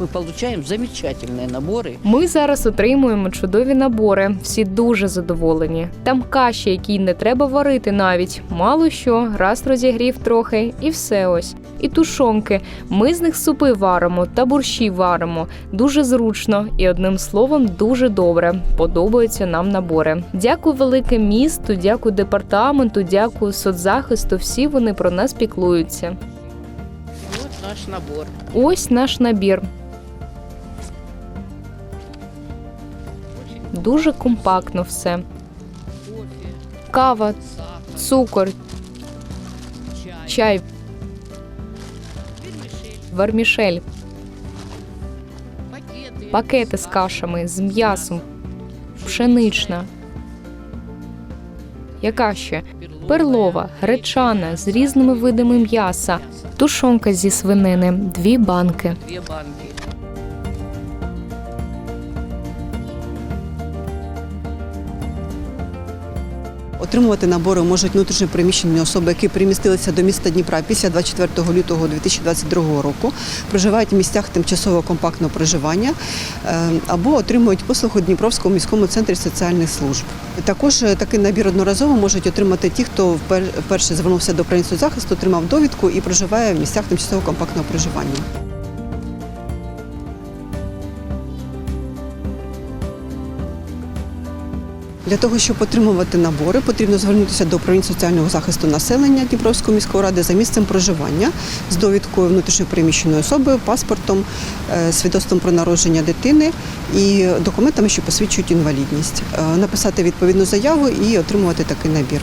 мы получаем замечательные наборы. Ми зараз отримуємо чудові набори. Всі дуже задоволені. Там каші, які не треба варити навіть. Мало що, раз розігрів трохи, і все ось. І тушонки. Ми з них супи варимо та борщі варимо. Дуже зручно і одним словом дуже добре. Подобаються нам набори. Дякую велике місту, дякую департаменту, дякую соцзахисту. Всі вони про нас піклуються. Вот наш набор. Ось наш набір. Дуже компактно все. Кава, цукор, чай, вермішель, пакети з кашами, з м'ясом, пшенична. Яка ще? Перлова, гречана з різними видами м'яса, тушонка зі свинини, дві банки. Отримувати набори можуть внутрішньо переміщені особи, які примістилися до міста Дніпра після 24 лютого 2022 року, проживають в місцях тимчасового компактного проживання е, або отримують послугу Дніпровському міському центрі соціальних служб. Також е, такий набір одноразово можуть отримати ті, хто впер- вперше звернувся до управління захисту, отримав довідку і проживає в місцях тимчасового компактного проживання. Для того, щоб отримувати набори, потрібно звернутися до управління соціального захисту населення Дніпровської міської ради за місцем проживання з довідкою внутрішньо переміщеної особи, паспортом, е, свідоцтвом про народження дитини і документами, що посвідчують інвалідність. Е, Написати відповідну заяву і отримувати такий набір.